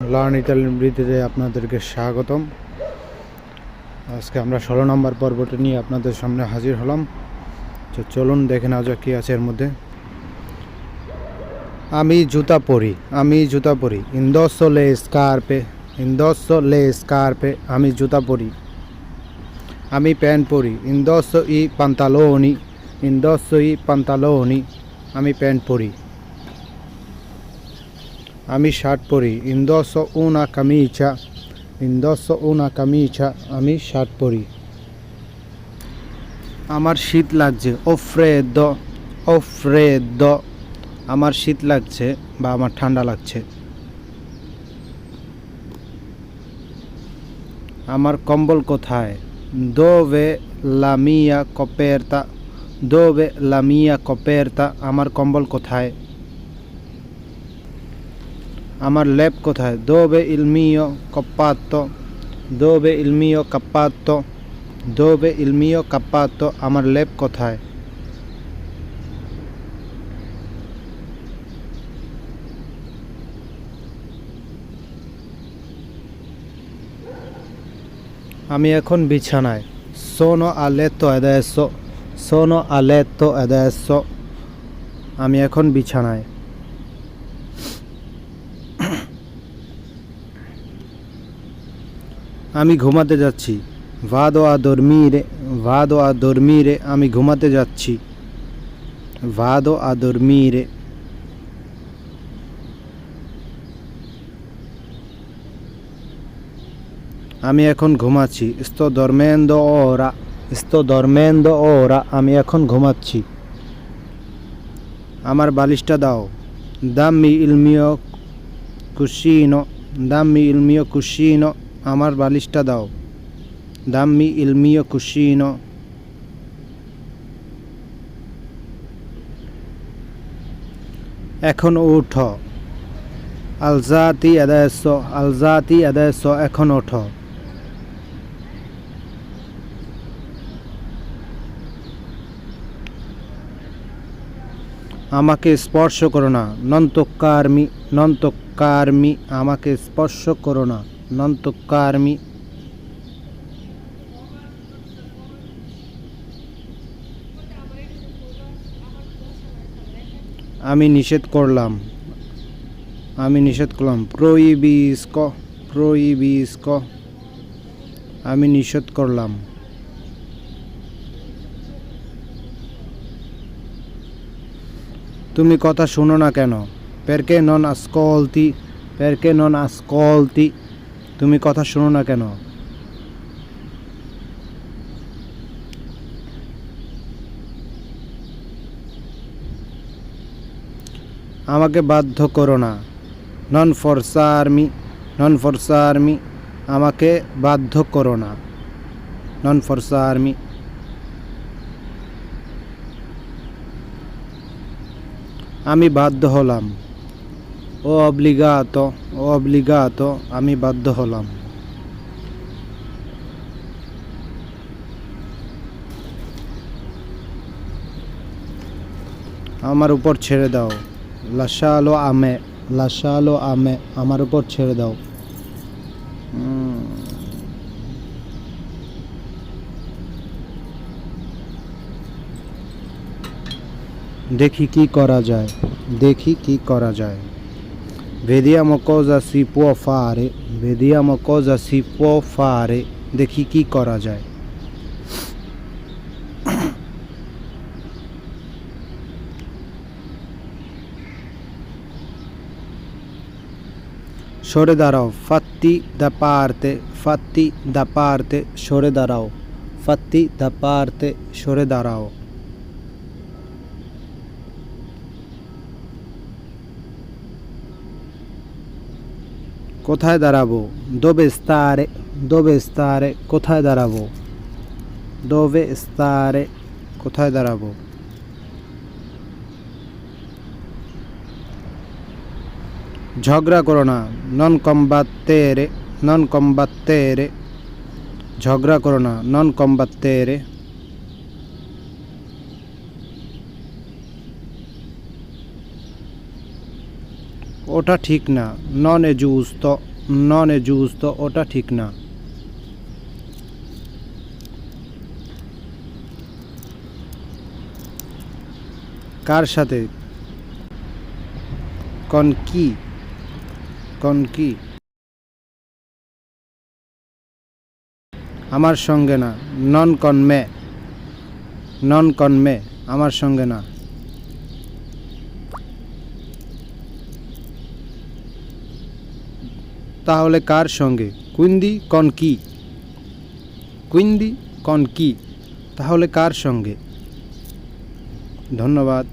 Learn Italian বৃত্তিতে আপনাদেরকে স্বাগতম। আজকে আমরা ষোলো নম্বর পর্বটি নিয়ে আপনাদের সামনে হাজির হলাম। তো চলুন দেখে নেওয়া যাক কী আছে এর মধ্যে। আমি জুতা পরি, আমি জুতা পরি। ইন্দোসো লে স্কার্পে ইন্দোসো লে স্কার্পে আমি জুতা পরি। আমি প্যান্ট পরি ইন্দোসো ই পান্তালোনি ইন্দোসো ই পান্তালোনি আমি প্যান্ট পরি। আমি শার্ট পরি ইন্দোসো উনা কামিচা। ইন্দোসো উনা কামিচা, আমি শার্ট পরি আমার শীত লাগছে। ও ফ্রেদ ও দ আমার শীত লাগছে বা আমার ঠান্ডা লাগছে। আমার কম্বল কোথায়? দোভে লামিয়া কপেরতা দোভে লামিয়া কপেরতা, আমার কম্বল কোথায়? আমার ল্যাব কোথায়? দোবে ইলমিও কপ্পাত্তো, দোবে ইলমিও কাপ্পাত্তো, দোবে ইলমিও কাপ্পাত্তো আমার ল্যাব কোথায়? আমি এখন বিছানায়। সোনো আলেতো এদেশো সোনো আলেতো এদেশো আমি এখন বিছানায়। আমি ঘুমাতে যাচ্ছি। ভাদো আ দর্মিরে ভাদো আ দর্মিরে, আমি ঘুমাতে যাচ্ছি। ভাদো আ দর্মিরে। আমি এখন ঘুমাচ্ছি। sto dormendo ora sto dormendo ora আমি এখন ঘুমাচ্ছি। আমার বালিশটা দাও। mio cuscino দাম্মি il mio cuscino আমার বালিশটা দাও। দাম্মি mio cuscino এখন উঠো। আলজাতি adesso আলজাতি adesso এখন ওঠো। আমাকে স্পর্শ করো না, নন্তকার্মি নন্তকার্মি, আমাকে স্পর্শ করো না। নন্তকার্মি আমি নিষেধ করলাম। আমি নিষেধ করলাম। প্রইবিস্ক প্রইবিস্ক আমি নিষেধ করলাম। তুমি কথা শুনো না কেন? পেরকে নন আসকলতি, পেরকে নন আসকলতি। তুমি কথা শুনো না কেন? আমাকে বাধ্য করো না। নন ফরসারমি নন ফরসারমি আমাকে বাধ্য করো না। নন ফরসারমি আমি বাধ্য হলাম। ও অব্লিগাত ও অব্লিগাত আমি বাধ্য হলাম। আমার উপর ছেড়ে দাও। লাশালো আমে লাশালো আমে আমার উপর ছেড়ে দাও। দেখি কি করা যায়, দেখি কি করা যায়। vediamo cosa si può fare vediamo cosa si può fare দেখি কি করা যায় সরে দাঁড়াও fatti da parte fatti da parte সরে দাঁড়াও fatti da parte সরে দাঁড়াও কোথায় দাঁড়াবো? দোবে স্তারে দোবে স্তারে কোথায় দাঁড়াবো? দোবে স্তারে কোথায় দাঁড়াবো? ঝগড়া করো না, নন কম্বাত্তেরে নন কম্বাত্তেরে। ঝগড়া করো না, নন কম্বাত্তেরে। ওটা ঠিক না। নন এ জুস তো, নন এ জুস্তো ওটা ঠিক না। কার সাথে? কন কি? কন কি? আমার সঙ্গে না। নন কনমে নন কনমে আমার সঙ্গে না। তাহলে কার সঙ্গে? কুইন্দি কন কি? কুইন্দি কন কি? তাহলে কার সঙ্গে? ধন্যবাদ।